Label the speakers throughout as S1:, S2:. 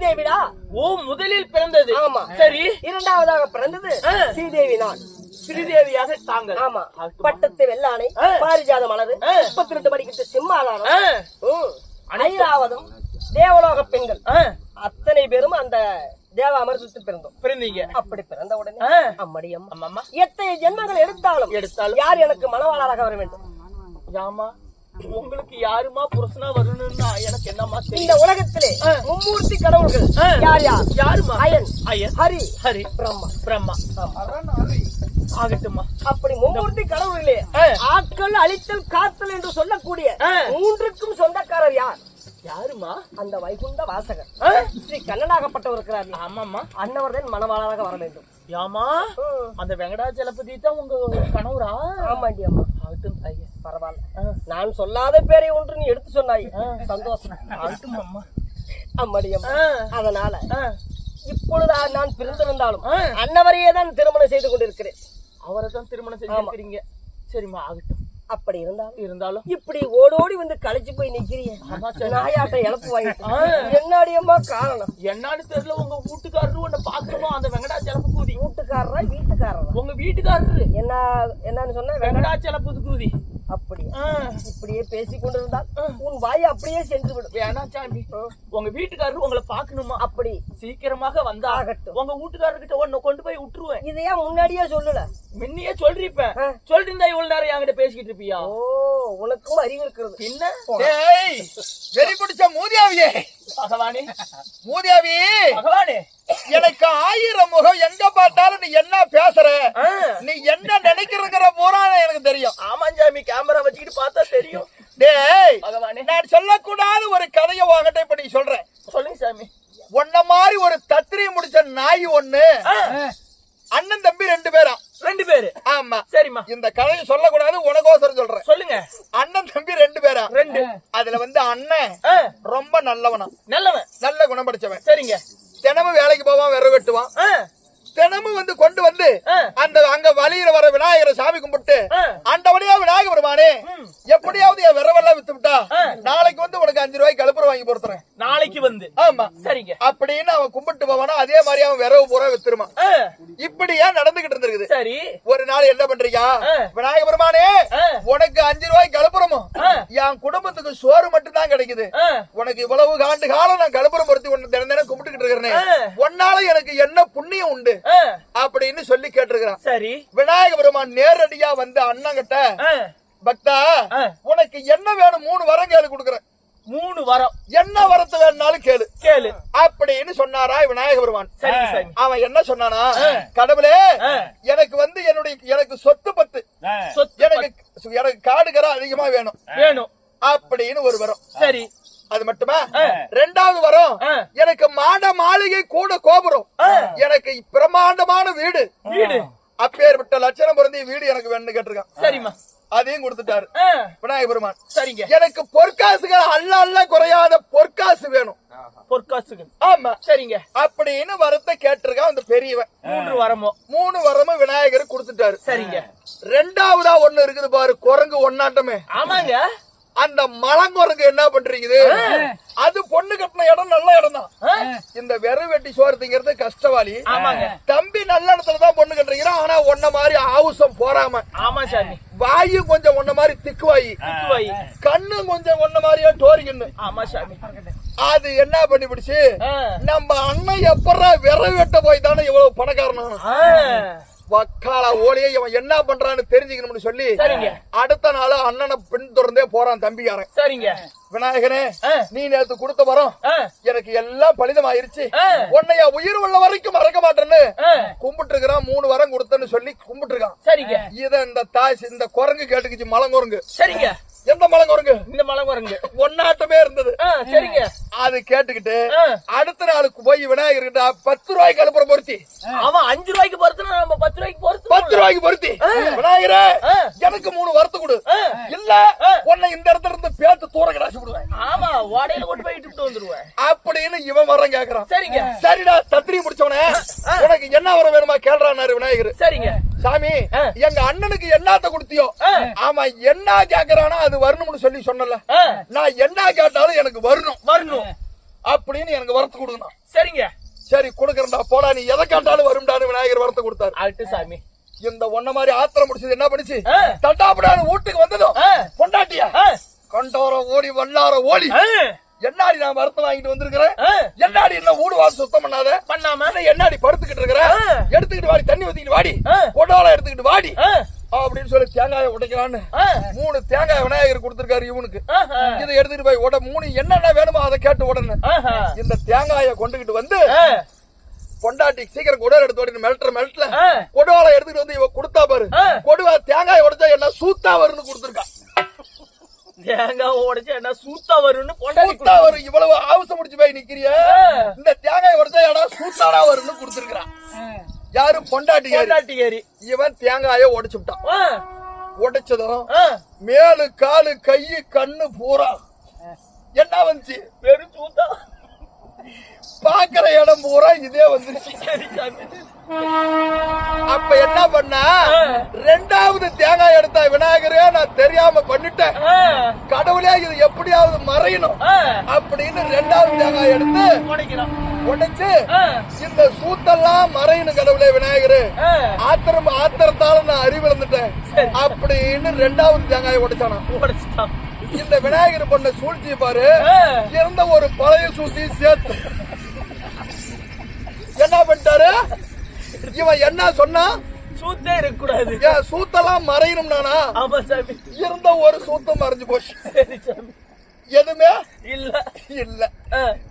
S1: பூதேவிடா
S2: ஓ முதலில் பிறந்தது.
S1: ஆமா.
S2: சரி.
S1: இரண்டாவதாக பிறந்தது. ஸ்ரீதேவி நான்
S2: ஸ்ரீதேவியாக தாங்கள்.
S1: ஆமா? பட்டத்து வெள்ளானை. பாரிஜாத மலரு. முப்பத்தி ரெண்டு படிக்கிட்டு சிம்மாதானம்
S2: ஆ,
S1: ம். ஐராவதம் தேவலோக பெண்கள். அத்தனை பேரும் அந்த தேவ அமர்தத்தில் பிறந்தோம்.
S2: பிறந்தீங்க.
S1: அப்படி பிறந்த உடனே. அம்மடி அம்மா எத்தனை ஜென்மங்கள் எடுத்தாலும்
S2: எடுத்தாலும்.
S1: யார் எனக்கு மனவாளராக வர வேண்டும்?
S2: யாமா உங்களுக்கு யாருமா புருஷனா வரணும்னா எனக்கு என்னம்மா
S1: இந்த உலகத்திலே. மும்மூர்த்தி கடவுள்கள். யார் யார்?
S2: யாருமா?
S1: அயன்
S2: ஐயன்
S1: ஹரி
S2: ஹரி.
S1: பிரம்மா.
S2: பிரம்மா. ஆகட்டுமா
S1: அப்படி மும்மூர்த்தி கடவுள்களே
S2: ஆ.
S1: ஆட்கள் அழித்தல் காத்தல் என்று சொல்லக்கூடிய. மூன்றுக்கும் சொந்தக்காரர் யார்?
S2: யாருமா?
S1: அந்த வைகுண்ட வாசகர்? ஸ்ரீ கண்ணனாகப்பட்டவர் இருக்கிறார்
S2: ஆமாம்மா.
S1: அன்னவர்தான் மனவாளராக வர வேண்டும்.
S2: யாமா. அந்த வெங்கடாச்சலபதி தான் உங்க கணவரா?
S1: ஆமாண்டி அம்மா.
S2: தாயே
S1: பரவாயில்ல. நான் சொல்லாத பேரை ஒன்று நீ எடுத்து சொன்னாய். சந்தோஷம். அம்மாடி அதனால இப்பொழுது நான் பிறந்திருந்தாலும்
S2: ஆ.
S1: அன்னவரையே தான் திருமணம் செய்து கொண்டிருக்கிறேன்.
S2: அவரை தான் திருமணம் செஞ்சிருக்கிறீங்க. சரிம்மா ஆகட்டும்.
S1: அப்படி இருந்தாலும்
S2: இருந்தாலும்.
S1: இப்படி ஓடோடி வந்து களைச்சு போய் நிக்கிறீங்க. நாயாட்ட இழப்பு வாங்கிட்டு. என்னடியம்மா காரணம்?
S2: என்னன்னு தெரியல உங்க வீட்டுக்காரரு உன்னை பாக்கணுமா அந்த வெங்கடாச்சலப்பு கூதி.
S1: வீட்டுக்காரரா வீட்டுக்காரரா?
S2: உங்க வீட்டுக்காரரு.
S1: என்ன என்னன்னு சொன்ன
S2: வெங்கடாச்சலப்பு கூதி.
S1: அப்படி இப்படியே பேசிக் கொண்டிருந்தால் உன் வாய் அப்படியே சென்று விடும்
S2: வேணாம் சாமி உங்க வீட்டுக்காரரு உங்களை பாக்கணுமா
S1: அப்படி.
S2: சீக்கிரமாக வந்தா
S1: ஆகட்டும்.
S2: உங்க வீட்டுக்காரர்கிட்ட உன்னை கொண்டு போய் விட்டுருவேன்.
S1: இதையா முன்னாடியே சொல்லல?
S2: முன்னையே சொல்றீப்ப இருந்தா இவ்வளவு நேரம் என்கிட்ட பேசிக்கிட்டு இருப்பியா?
S1: ஓ உனக்கும் அறிவு இருக்கிறது.
S2: என்ன
S3: ஏய் வெறி பிடிச்ச மூதியாவியே.
S2: பகவானே.
S3: மூதியாவி.
S2: பகவானே.
S3: எனக்கு ஆயிரம் முகம் எங்க பார்த்தாலும் நீ என்ன பேசுற? நீ என்ன நினைக்கிறங்கிற பூரா எனக்கு தெரியும்.
S2: ஆமா சாமி கேமரா வச்சுக்கிட்டு பார்த்தா தெரியும்.
S3: டேய் நான் சொல்லக்கூடாத ஒரு கதையை வாங்கட்ட இப்ப நீ சொல்ற.
S2: சொல்லுங்க சாமி.
S3: உன்ன மாதிரி ஒரு தத்திரி முடிச்ச நாய் ஒண்ணு அண்ணன் தம்பி ரெண்டு பேரா?
S2: ரெண்டு பேரு.
S3: ஆமா.
S2: சரிம்மா.
S3: இந்த கதையை சொல்லக்கூடாது உனக்கோசரம் சொல்றேன்.
S2: சொல்லுங்க.
S3: அண்ணன் தம்பி ரெண்டு பேரா?
S2: ரெண்டு.
S3: அதுல வந்து அண்ணன் ரொம்ப நல்லவனா?
S2: நல்லவன்.
S3: நல்ல குணம் படிச்சவன்.
S2: சரிங்க.
S3: தினமும் வேலைக்கு போவான் விறகு வெட்டுவான் தினமும் வந்து கொண்டு வந்து. அந்த அங்க வழியில வர விநாயகரை சாமி கும்பிட்டு. ஆண்டவனையா விநாயகர் பெருமானே எப்படியாவது என் விரவெல்லாம் வித்து விட்டா. நாளைக்கு வந்து உனக்கு அஞ்சு ரூபாய்க்கு கழுப்புறம் வாங்கி பொறுத்துறேன்
S2: நாளைக்கு வந்து.
S3: ஆமா.
S2: சரிங்க.
S3: அப்படின்னு அவன் கும்பிட்டு போவானா அதே மாதிரி அவன் விரவு பூரா வித்துருமான்
S2: ஆ,
S3: இப்படியா நடந்துகிட்டு இருந்திருக்குது?
S2: சரி.
S3: ஒரு நாள் என்ன பண்றீங்க. விநாயக பெருமானே. உனக்கு அஞ்சு ரூபாய்க்கு கழுப்புறமோ. என் குடும்பத்துக்கு சோறு மட்டும் தான் கிடைக்குது உனக்கு இவ்வளவு ஆண்டு காலம் நான் கழுப்புறம் பொருத்தி உன்னை தினம் தினம் கும்பிட்டுக்கிட்டு இருக்கிறேன். உன்னால எனக்கு என்ன புண்ணியம் உண்டு? அப்படின்னு சொல்லி கேட்டிருக்கிறான்.
S2: சரி.
S3: விநாயக பெருமான் நேரடியா வந்து அண்ணங்கிட்ட பக்தா. உனக்கு என்ன வேணும்? மூணு வரம் கேளு கொடுக்குறேன்.
S2: மூணு வாரம்.
S3: என்ன வரத்து வேணும்னாலும் கேளு.
S2: கேளு.
S3: அப்படின்னு சொன்னாரா விநாயக பெருமான். அவன் என்ன சொன்னானா கடவுளே. எனக்கு வந்து என்னுடைய எனக்கு சொத்து பத்து. எனக்கு எனக்கு காடுகர அதிகமா வேணும்.
S2: வேணும்.
S3: அப்படின்னு ஒரு வரம்.
S2: சரி.
S3: அது மட்டுமா? ரெண்டாவது வரம். எனக்கு மாட மாளிகை கூட கோபுரம். எனக்கு பிரம்மாண்டமான வீடு.
S2: வீடு.
S3: அப்பேற்பட்ட லட்சணம் பொருந்திய வீடு எனக்கு வேணும்னு கேட்டிருக்கான்.
S2: சரிம்மா.
S3: அதையும் கொடுத்துட்டாரு. விநாயக பெருமான்.
S2: சரிங்க.
S3: எனக்கு பொற்காசுகள் அல்ல அல்ல குறையாத பொற்காசு வேணும்.
S2: பொற்காசுகள்.
S3: ஆமா.
S2: சரிங்க.
S3: அப்படின்னு வரத்தை கேட்டிருக்கான் அந்த பெரியவன்.
S2: மூன்று வாரமோ?
S3: மூணு வரமும் விநாயகர் கொடுத்துட்டாரு.
S2: சரிங்க.
S3: ரெண்டாவதா ஒண்ணு இருக்குது பாரு குரங்கு ஒன்னாட்டமே
S2: ஆமாங்க.
S3: அந்த மலங்குரங்கு என்ன பண்றீங்க அது பொண்ணு கட்டின இடம் நல்ல இடம் தான் இந்த வெறு வெட்டி சோறுங்கிறது கஷ்டவாளி. தம்பி நல்ல இடத்துல தான் பொண்ணு கட்டுறீங்க ஆனா ஒன்ன மாதிரி ஆவுசம் போறாம.
S2: ஆமா சாமி.
S3: வாயும் கொஞ்சம் ஒன்ன மாதிரி திக்குவாயி. கண்ணும் கொஞ்சம் ஒன்ன மாதிரியா டோரிக்கண்ணு
S2: ஆமா சாமி.
S3: அது என்ன பண்ணி பிடிச்சு நம்ம அண்ணன் எப்படா விறகு வெட்ட போய் தானே இவ்வளவு பணக்காரனா வக்கால ஓலியே இவன் என்ன பண்றான்னு தெரிஞ்சுக்கணும்னு சொல்லி
S2: சரிங்க.
S3: அடுத்த நாள் அண்ணனை பின் தொடர்ந்தே போறான் தம்பிக்காரன்
S2: சரிங்க.
S3: விநாயகனே. நீ நேத்து கொடுத்த வரோம் எனக்கு எல்லாம் பலிதமாயிருச்சு.
S2: ஆ.
S3: உன்னைய உயிர் உள்ள வரைக்கும் மறக்க மாட்டேன்னு கும்பிட்டு இருக்கிறான் மூணு வரம் கொடுத்தேன்னு சொல்லி கும்பிட்டு இருக்கான்
S2: சரிங்க.
S3: இத இந்த தாய் இந்த குரங்கு கேட்டுக்குச்சு மலங்குரங்கு.
S2: சரிங்க.
S3: எந்த மலங்குரங்கு
S2: இந்த மலை குரங்கு
S3: ஒன்னாட்டமே இருந்தது.
S2: சரிங்க.
S3: அது கேட்டுக்கிட்டு. அடுத்த நாளுக்கு போய் விநாயகர் கிட்ட பத்து ரூபாய்க்கு அனுப்புற பொருத்தி.
S2: அவன் அஞ்சு ரூபாய்க்கு பொறுத்துனா நம்ம பத்து ரூபாய்க்கு பொறுத்து
S3: பத்து ரூபாய்க்கு பொருத்தி. விநாயகரே. எனக்கு மூணு வரத்து கொடு. இல்ல உன்னை இந்த இடத்துல இருந்து பேத்து தூர கிடாசி விடுவேன்
S2: ஆமா ஓடையில கொண்டு போய் இட்டுட்டு வந்துருவேன்.
S3: அப்படின்னு இவன் வரம் கேக்குறான்.
S2: சரிங்க.
S3: சரிடா தத்திரி முடிச்சவனே. உனக்கு என்ன வரம் வேணுமா? கேள்றாரு விநாயகர்.
S2: சரிங்க.
S3: சாமி. எங்க அண்ணனுக்கு என்னத்த கொடுத்தியோ?
S2: ஆ.
S3: அவன் என்ன கேக்குறானோ அது வரணும்னு சொல்லி சொன்னல நான் என்ன கேட்டாலும் எனக்கு வரணும்.
S2: வரணும்.
S3: அப்படின்னு எனக்கு வரத்து கொடுக்கணும்.
S2: சரிங்க.
S3: சரி கொடுக்கறேன்டா போடா. நீ எதை கேட்டாலும் வரும்டான்னு விநாயகர் வரத்து கொடுத்தாரு.
S2: ஆட்டு சாமி.
S3: இந்த ஒன்ன மாதிரி ஆத்திரம் முடிச்சது என்ன பண்ணுச்சு?
S2: ஆ.
S3: தட்டாப்படான வீட்டுக்கு வந்ததும். பொண்டாட்டியா?
S2: ஆ,
S3: கண்டோர ஓடி வல்லார ஓடி. என்னாடி நான் வரத்து வாங்கிட்டு வந்திருக்கிறேன். என்னாடி என்ன வீடு வாசல் சுத்தம் பண்ணாத?
S2: பண்ணாம?
S3: என்ன என்னாடி படுத்துக்கிட்டு இருக்கிற?
S2: ஆ.
S3: எடுத்துக்கிட்டு வாடி தண்ணி ஊத்திக்கிட்டு வாடி. கொடோல எடுத்துக்கிட்டு வாடி. அப்படின்னு சொல்லி தேங்காயை உடைக்கலான்னு
S2: ஆ,
S3: மூணு தேங்காய் விநாயகர் கொடுத்திருக்காரு இவனுக்கு. இதை எடுத்துட்டு போய் உட மூணு என்னென்ன வேணுமோ அதை கேட்டு உடனே. இந்த தேங்காயை கொண்டுகிட்டு வந்து பொண்டாட்டி சீக்கிரம் குடோல எடுத்து ஓடி மிரட்டுற மிரட்டல
S2: ஆ.
S3: கொடுவால எடுத்துட்டு வந்து இவ கொடுத்தா பாரு. கொடுவா தேங்காய் உடைச்சா என்ன சூத்தா வரும்னு கொடுத்துருக்கா.
S2: தேங்காய் உடைச்சா என்ன சூத்தா வரும்னு பொண்டாட்டி
S3: சூத்தா வரும். இவ்வளவு ஆவசம் முடிச்சு போய் நிக்கிறிய? இந்த தேங்காய் உடைச்சா ஏடா சூத்தாடா வரும்னு கொடுத்துருக்கான் யாரு? பொண்டாட்டி யாரு
S2: பொண்டாட்டி ஏறி.
S3: இவன் தேங்காயை உடைச்சு விட்டான் உடைச்சதும் மேலு காலு கையு கண்ணு பூரா. என்ன வந்துச்சு?
S2: வெறும் சூத்தா.
S3: பாக்குற இடம் பூரா இதே வந்துருச்சு. அப்ப என்ன பண்ணா? ரெண்டாவது தேங்காய் எடுத்தா விநாயகரே நான் தெரியாம பண்ணிட்டேன். கடவுளே இது எப்படியாவது மறையணும் அப்படின்னு ரெண்டாவது தேங்காய் எடுத்து உடைச்சு இந்த சூத்தெல்லாம் மறையணும் கடவுளே விநாயகரு. ஆத்திரம் ஆத்திரத்தால நான் அறிவிழந்துட்டேன். அப்படின்னு ரெண்டாவது தேங்காய் உடைச்சானா
S2: உடைச்சிட்டான்.
S3: இந்த விநாயகர் பண்ண சூழ்ச்சி பாரு. இருந்த ஒரு பழைய சூழ்ச்சி சேர்த்து. என்ன பண்ணிட்டாரு? இவன் என்ன சொன்னா?
S2: சூத்தே இருக்கக்கூடாது.
S3: சூத்தெல்லாம் மறையணும் நானா?
S2: ஆமா சாமி.
S3: இருந்த ஒரு சூத்தம் மறைஞ்சு போச்சு.
S2: சரி சாமி.
S3: எதுவுமே?
S2: இல்ல.
S3: இல்ல.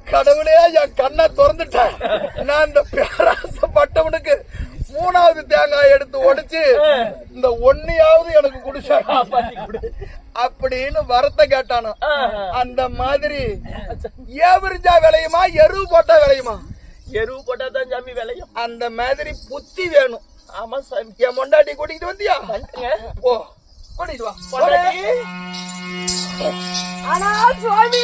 S3: கடவுளே என் கண்ணை திறந்துட்டேன். நான் இந்த பேராசப்பட்டவனுக்கு மூணாவது தேங்காய் எடுத்து உடைச்சு இந்த ஒன்னையாவது எனக்கு குடிச்சா. அப்படின்னு வரத்தை கேட்டானா. அந்த மாதிரி ஏவிரிஞ்சா விளையுமா எரு போட்டா விளையுமா?
S2: எருவு போட்டா தான் சாமி விளையும்.
S3: அந்த மாதிரி புத்தி வேணும்.
S2: ஆமா சாமி.
S3: என் மொண்டாட்டி கூட்டிட்டு வந்தியா?
S2: வந்துங்க.
S3: போ. கூட்டிட்டு வா.
S1: ஆனா சுவாமி!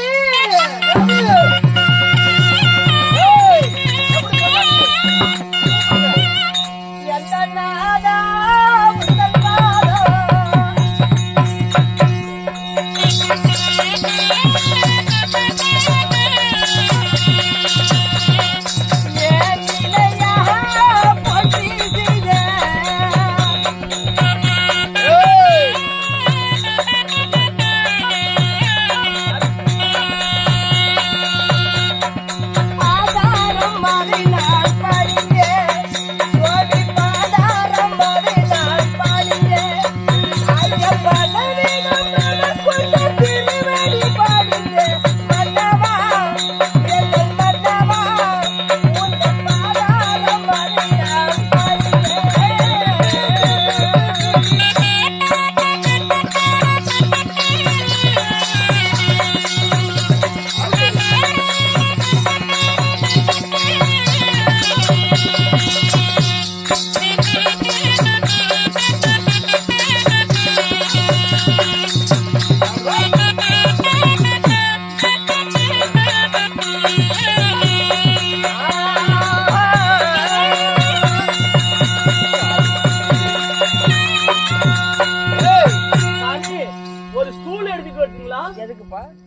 S1: ஐயப்பன வேணும்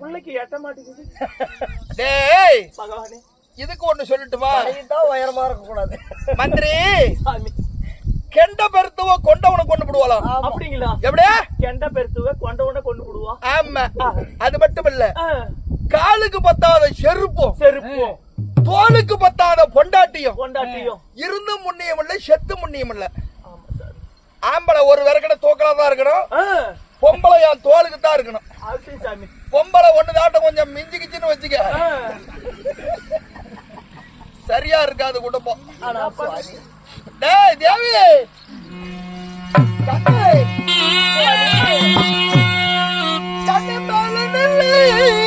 S2: பிள்ளைக்கு எட்ட மாட்டேங்குது
S3: டேய்
S2: பகவானே.
S3: இதுக்கு ஒண்ணு சொல்லட்டுமா
S1: தான் உயரமா இருக்க கூடாது
S3: மந்திரி
S2: சாமி.
S3: கெண்ட பெருத்துவ கொண்டவனை கொண்டு விடுவாளாம்.
S2: அப்படிங்களா?
S3: எப்படியா
S2: கெண்ட பெருத்துவ கொண்ட உடனே கொண்டு விடுவா.
S3: ஆமா. அது மட்டும் இல்ல காலுக்கு பத்தாத செருப்பும்
S2: செருப்பும்
S3: தோலுக்கு பத்தாத பொண்டாட்டியும்
S2: கொண்டாட்டியும்
S3: இருந்து முன்னியம் இல்ல செத்து முன்னியம் இல்ல. ஆம்பளை ஒரு விறகட தூக்கலா தான் இருக்கணும். பொம்பளை என் தோலுக்கு தான் இருக்கணும்
S2: சாமி.
S3: பொம்பளை ஒண்ணு தாட்டம் கொஞ்சம் மிஞ்சி கிச்சின்னு வச்சுக்க சரியா இருக்காது குடும்பம். தேவி. கண்ணே. கண்ணு மேல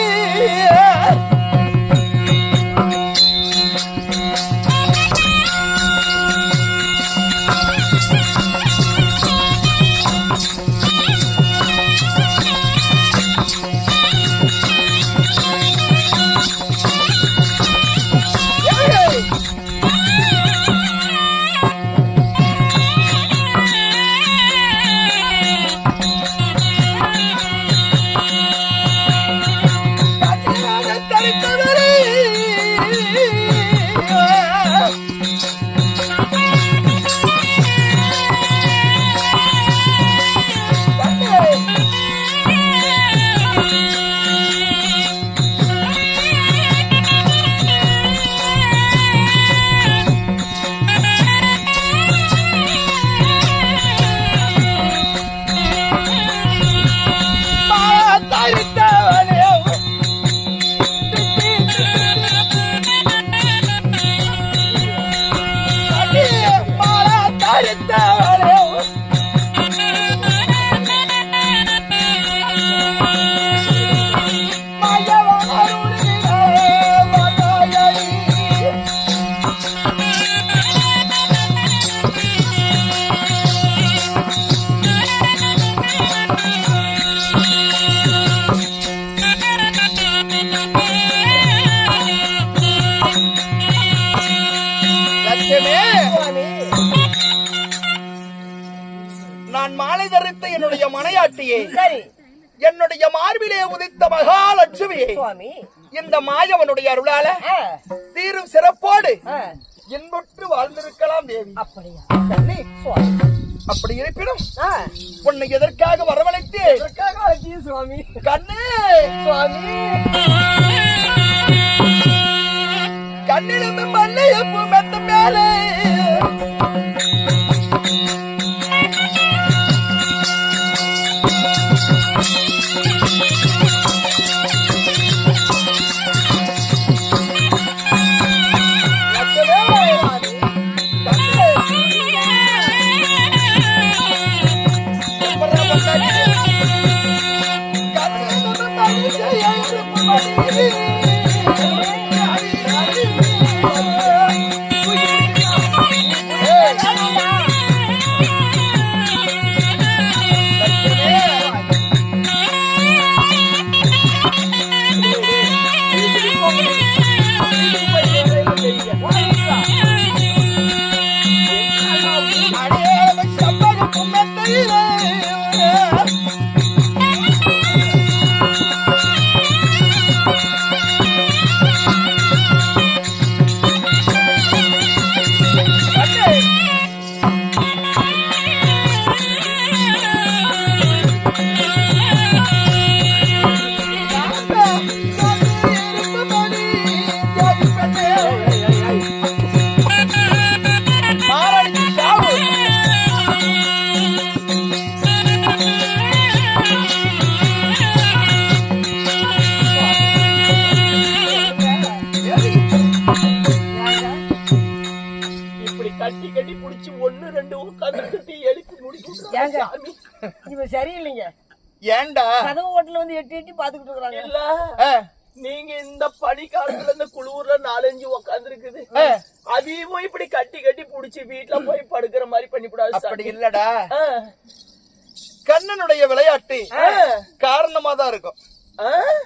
S3: அலங்கரித்த என்னுடைய மனையாட்டியே
S1: சரி
S3: என்னுடைய மார்பிலே உதித்த மகாலட்சுமியே இந்த மாயவனுடைய அருளால
S1: ஆ,
S3: சீரும் சிறப்போடு இன்புற்று வாழ்ந்திருக்கலாம் தேவி.
S1: அப்படியா?
S3: அப்படி இருப்பினும் உன்னை எதற்காக வரவழைத்து
S1: சுவாமி?
S3: கண்ணு!
S1: சுவாமி.
S3: கண்ணிலும் மல்லியப்பு மெத்த மேலே.
S1: ஏங்க? இவ சரியில்லைங்க.
S3: ஏண்டா?
S1: கதவு ஓட்டல வந்து எட்டி எட்டி பாத்துக்கிட்டு இருக்காங்க
S2: இல்ல நீங்க இந்த பனி காலத்துல இந்த குளூர்ல நாலஞ்சு உட்கார்ந்து இருக்குது அதையும் இப்படி கட்டி கட்டி புடிச்சு வீட்டுல போய் படுக்கிற மாதிரி பண்ணிவிடாது
S3: அப்படி இல்லடா. கண்ணனுடைய விளையாட்டு காரணமா தான் இருக்கும்.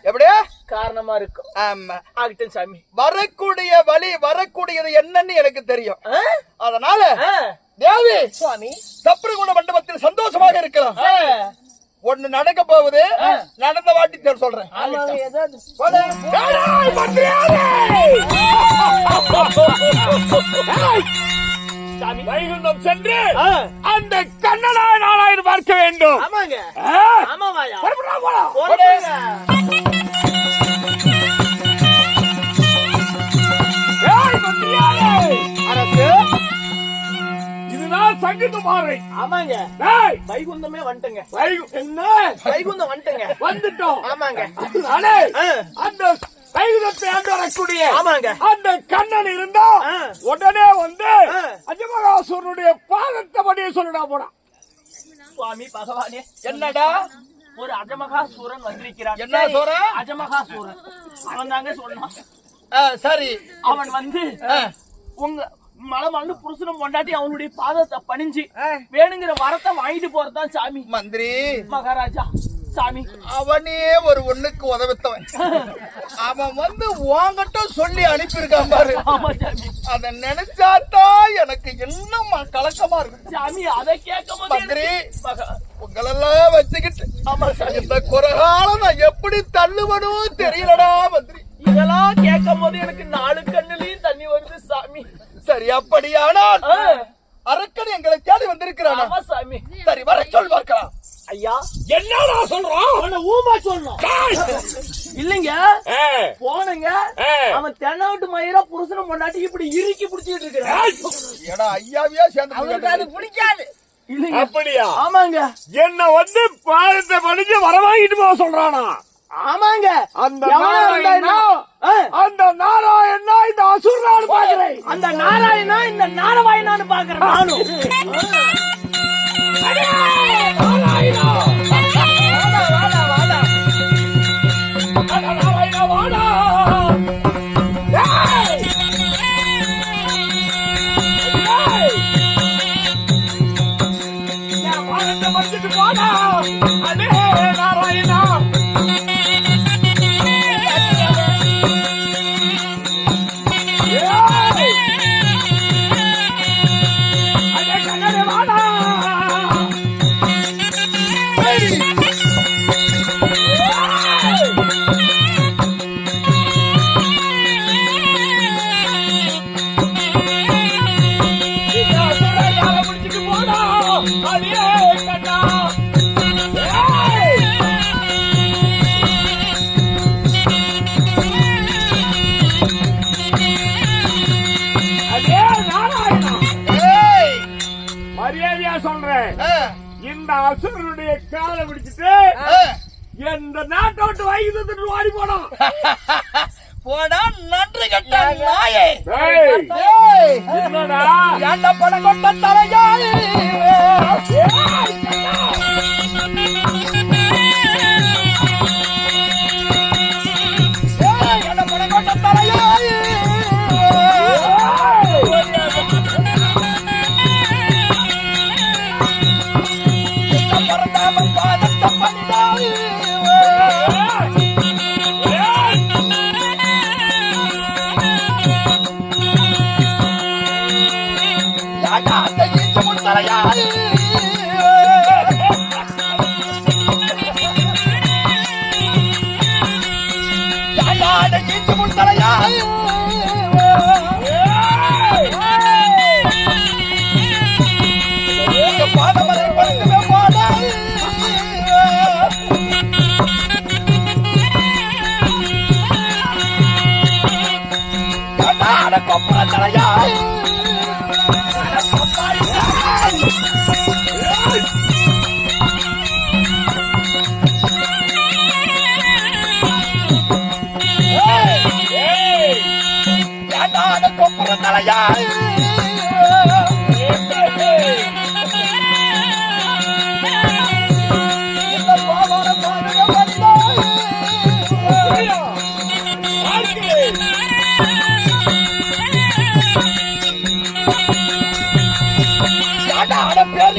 S3: எப்படியா?
S2: காரணமா இருக்கும்.
S3: ஆமா.
S2: ஆகட்டும் சாமி.
S3: வரக்கூடிய வழி வரக்கூடியது என்னன்னு எனக்கு தெரியும். அதனால தேவி
S1: சுவாமி.
S3: சப்ரகுண மண்டபத்தில் சந்தோஷமாக இருக்கலாம். ஒண்ணு நடக்க போகுது நடந்த வாட்டி தெரி- சொல்றேன்.
S4: வைகுண்டம் சென்று அந்த கண்ணனாய் நாளாயிரம் பார்க்க வேண்டும்.
S2: ஆமாங்க? ஆமாவாயா
S4: போலாம். சங்கீதமாறை
S2: ஆமாங்க.
S4: டேய்,
S2: வைகுந்தமே வந்துட்டங்க.
S4: வைகு- என்ன?
S2: வைகுந்தம் வந்துட்டங்க.
S4: வந்துட்டோம்.
S2: ஆமாங்க.
S4: அதனாலே. அந்த வைகுந்தத்தை ஆண்டு வரக்கூடிய
S2: ஆமாங்க.
S4: அந்த கண்ணன் இருந்தா. உடனே வந்து. அஜமகாசூரனுடைய பாதத்தை படியே சொல்லுடா போடா
S2: சுவாமி பகவானே
S3: என்னடா?
S2: ஒரு அஜமகாசூரன் வந்திருக்கிறான்.
S3: என்ன சொல்ற?
S2: அஜமகாசூரன். அவன் தாங்க சொன்னான்
S3: சரி.
S2: அவன் வந்து உங்க மலை மண்ணு புருஷனும் பொண்டாட்டி அவனுடைய பாதத்தை பணிஞ்சு. வேணுங்கிற வரத்தை வாங்கிட்டு போறதுதான் சாமி.
S3: மந்திரி.
S2: மகாராஜா. சாமி.
S3: அவனே ஒரு ஒண்ணுக்கு உதவித்தவன். அவன் வந்து உன்கிட்ட சொல்லி அனுப்பியிருக்கான் பாரு.
S2: ஆமா சாமி.
S3: அத நினைச்சாதான் எனக்கு இன்னும் கலக்கமா இருக்கு.
S2: சாமி அதை கேட்கும்
S3: மந்திரி. உங்களெல்லாம் வச்சுக்கிட்டு
S2: ஆமா சாமி.
S3: இந்த குறகாலம் நான் எப்படி தள்ளுவனும் தெரியலடா மந்திரி.
S2: இதெல்லாம் கேட்கும் போது எனக்கு நாலு கண்ணுலயும் தண்ணி வருது சாமி.
S3: சரி அப்படியானால் அரக்கன் எங்களை தேடி வந்திருக்கிறானா?
S2: சாமி.
S3: சரி வர சொல் பார்க்கலாம்.
S2: ஐயா.
S4: என்னடா சொல்றான்
S2: அவனை ஊமா சொல்லணும். இல்லைங்க. போனங்க. அவன் தென்னாட்டு மயிரா புருஷனும் பொண்டாட்டி இப்படி இறுக்கி பிடிச்சிட்டு இருக்கிறான்.
S3: ஐயாவியா சேர்ந்து
S1: அவருக்கு அது பிடிக்காது.
S4: அப்படியா?
S2: ஆமாங்க.
S4: என்ன வந்து பாதத்தை படிச்சு வர வாங்கிட்டு போக சொல்றானா?
S2: ஆமாங்க.
S4: அந்த அந்த நாராயணா இந்த அசுரான்னு பாக்குறேன்
S2: அந்த நாராயணா இந்த நாரவாயனான்னு பாக்குறேன் நானும்.
S4: அட நாராயணா வாடா ஏய்! அசுரனுடைய காலை பிடிச்சிட்டு எந்த நாட்டை விட்டு வாங்கி தந்துட்டு ஓடி போனோம்.
S3: போடா நன்றி கட்ட நாயே.
S4: என்னடா?
S3: ஏன்டா படம் கொண்ட தலையாயே 哎呦！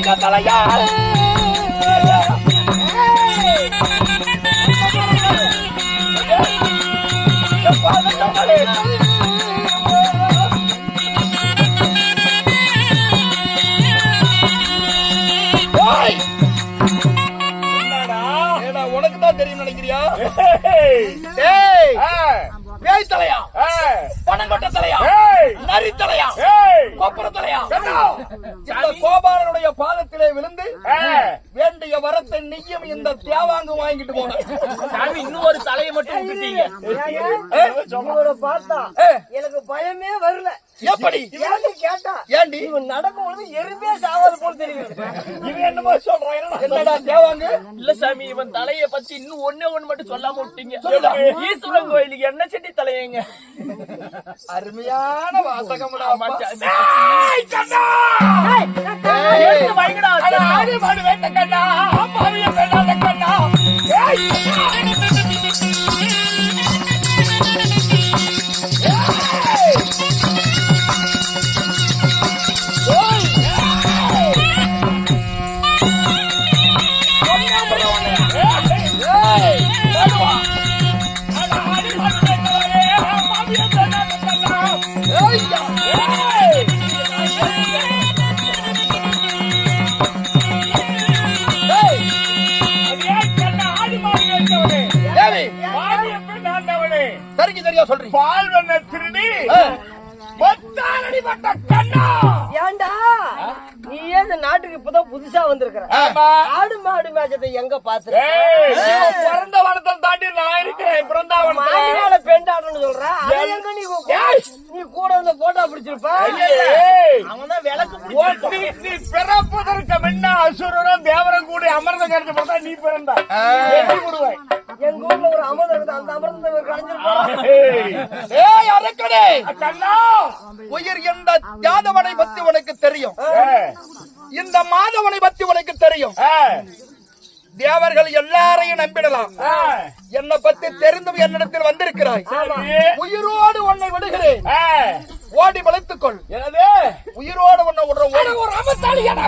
S3: பேருங்க தலையா உனக்கு தான் தெரியும் நினைக்கிறியா? பேய் தலையா? பணங்கொட்ட தலையா?
S4: ஏய்,
S3: நரி தலையா?
S4: ஏய்,
S3: கொப்பர தலையா. இந்த கோபாலனுடைய பாதத்திலே விழுந்து வேண்டிய வரத்தை நீயும் இந்த தேவாங்கு வாங்கிட்டு போன
S2: சாமி இன்னும் ஒரு தலையை மட்டும் விட்டுட்டீங்க
S1: பார்த்தா. எனக்கு பயமே வரல.
S3: எப்படி?
S1: ஏன்னு கேட்டா
S3: ஏண்டி?
S1: இவன் நடக்கும்பொழுது எருமே சாவாது போல தெரியுது.
S3: இவன் என்னமோ சொல்றான் என்னடா? என்னடா தேவாங்கு?
S2: இல்ல சாமி இவன் தலைய பத்தி இன்னும் ஒண்ணே ஒண்ணு மட்டும் சொல்லாம விட்டீங்க. ஈஸ்வரன் கோயிலுக்கு என்ன செட்டி தலையங்க?
S3: அருமையான வாசகம்டா ஆடு மாடு வேட்ட கண்ணா. அம்மாவிய வேண்டாத கண்ணா. சொல்றீங்க.
S4: பால் வண்ண திருடி
S3: ஆ.
S4: பத்தாரடி பட்ட கண்ணா.
S1: ஏன்டா நீ ஏன் நாட்டுக்கு இப்பதான் புதுசா வந்திருக்கிற. ஆடு மாடு மேட்சத்தை எங்க
S4: நீ பிறந்த வனத்தை தாண்டி நான் இருக்கிறேன் பிறந்தாவனத்தை
S1: மாமியால பெண்டாடன்னு சொல்ற? எங்க நீ கூட வந்து போட்டோ பிடிச்சிருப்ப?
S4: ஏய்,
S2: அவன் தான் விளக்கு
S4: நீ பிறப்பதற்கு முன்ன அசுரனும் தேவரும் கூடி அமர்ந்த கருத்து பார்த்தா நீ பிறந்த. விடுவாய்
S1: எங்க ஊர்ல ஒரு இருக்குது. அந்த
S3: உயிர் என்ற யாதவனை பத்தி உனக்கு தெரியும். இந்த மாதவனை பத்தி உனக்கு தெரியும். தேவர்கள் எல்லாரையும் நம்பிடலாம். என்னை பத்தி தெரிந்தும் என்னிடத்தில் வந்திருக்கிறாய். உயிரோடு உன்னை விடுகிறேன். ஓடி வளைத்துக்கொள்.
S4: என்னது?
S3: உயிரோடு உன்னை விடுற ஒரு அமத்தாளி என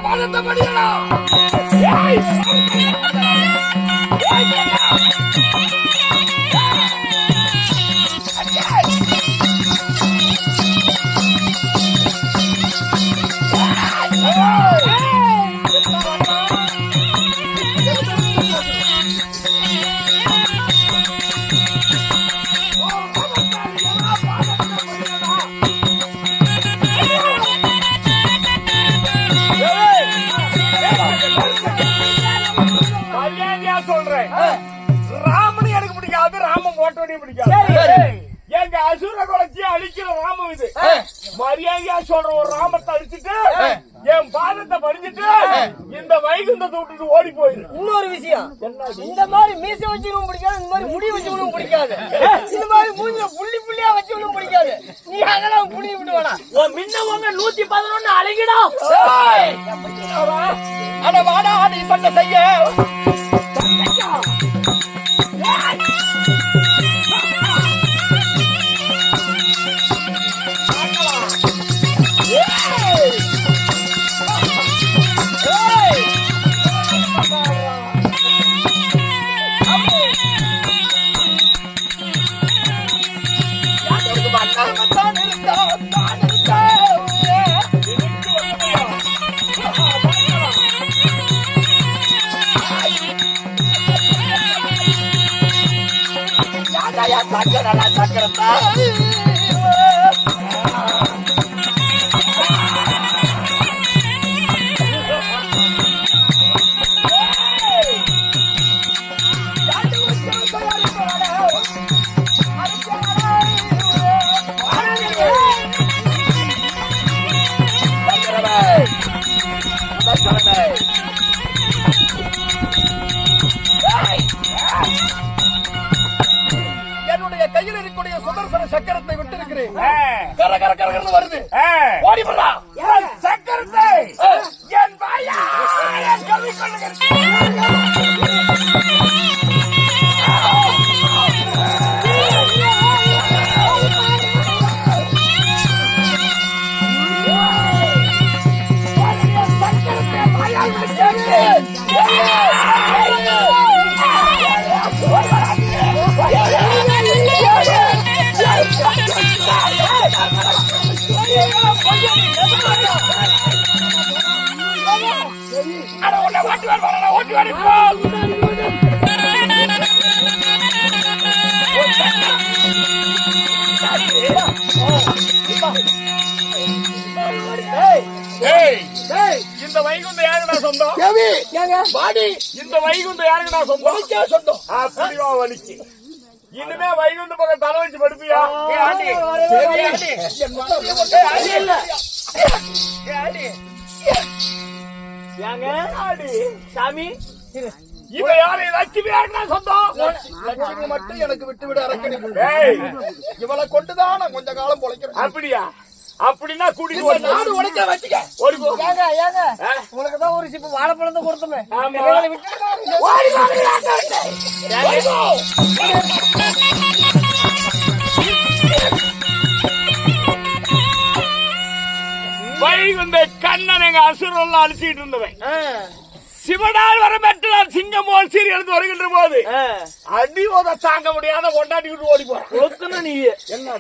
S4: ராமன் போட்டோனையும் பிடிக்காது எங்க அசுர குலச்சி அழிக்கிற ராமம் இது. மரியாதையா சொல்ற ஒரு ராமத்தை அழிச்சிட்டு என் பாதத்தை படிச்சுட்டு இந்த வைகுந்தத்தை விட்டுட்டு ஓடி போயிரு.
S1: இன்னொரு விஷயம். இந்த மாதிரி மீச வச்சுக்கணும் பிடிக்காது இந்த மாதிரி முடி வச்சுக்கணும் பிடிக்காது. இந்த மாதிரி மூஞ்சில புள்ளி புள்ளியா வச்சுக்கணும் பிடிக்காது. நீ அதெல்லாம் புள்ளி விட்டு வேணா
S2: உன் மின்ன உங்க நூத்தி பதினொன்னு அழகிடா
S3: அட வாடா நீ சண்டை செய்ய. la quiero, la quiero, la quiero, la quiero, la என்னுடைய கையில் இருக்கக்கூடிய சுதர்சன சக்கரத்தை விட்டு இருக்கிறேன் கர கர கரன்னு வருது. ஓடி
S4: சக்கரத்தை என் வாயா என் கவி அட இந்த வைகுந்த யாருடா சொந்தம்
S3: தேவி
S4: இந்த வைகுந்த யாருக்குடா சொந்தம்
S3: உனக்கே சொந்தம்
S4: அப்படிவா வலிக்கு இனிமே வைகுந்த பக்கம் தலை வச்சு படுப்பியா
S3: ஆண்டி ஆண்டி
S2: ஏங்க? சாமி?
S4: இப்ப யாரு? லட்சுமி சொந்தம்?
S3: லட்சுமி மட்டும் எனக்கு விட்டு விட அரக்கணி
S4: ஏய்.
S3: இவளை கொண்டுதான் நான் கொஞ்ச காலம் பொழைக்கிறேன்.
S4: அப்படியா? அப்படின்னா போ.
S3: நாடு உனக்க வச்சுக்க.
S4: ஓடி போ.
S1: ஏங்க ஏங்க. தான் ஒரு சிப்பு கொடுத்தோமே.
S4: ஆட்ட விட்டு. வைகுந்த கண்ணன் எங்க அசுரெல்லாம் அழிச்சிட்டு இருந்தவன். சிவனால் வர மெட்டலால் சிங்கம் போல் சீரி எடுத்து வருகின்ற போது அடி உத தாங்க முடியாத கொண்டாடி விட்டு ஓடி போறான்.
S2: நீ.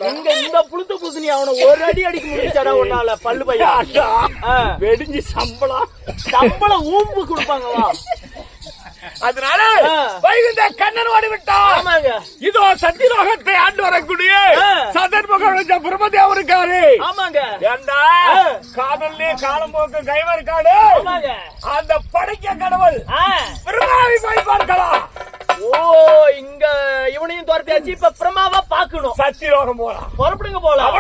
S2: இங்க இந்த புளுத்து புளுத்து நீ அவனை ஒரு அடி அடிக்க முடிச்சாடா உன்னால பல்லு பையா
S4: ஐயா,
S2: ஆ.
S4: வெடிஞ்சு சம்பளம்.
S2: சம்பளம் ஊம்பு கொடுப்பாங்களா
S4: அதனால. வைகுந்த கண்ணன் ஓடி விட்டான்
S2: ஆமாங்க.
S4: இதோ சத்தியலோகத்தை ஆண்டு வரக்கூடிய
S2: ஆ.
S4: சதர்முக பிரம்மதேவ இருக்காரு.
S2: ஆமாங்க.
S4: ஏண்டா. காதல்லே காலம் போக்கு கைவ இருக்காடு
S2: ஆமாங்க.
S4: அந்த படைக்க கடவுள். பிரம்மாவை போய் பார்க்கலாம்.
S2: ஓ இங்க இவனையும் துரத்தியாச்சு இப்ப பிரமாவா பாக்கணும்
S4: சத்தியலோகம் போலாம்.
S2: புறப்படுங்க போலாம்.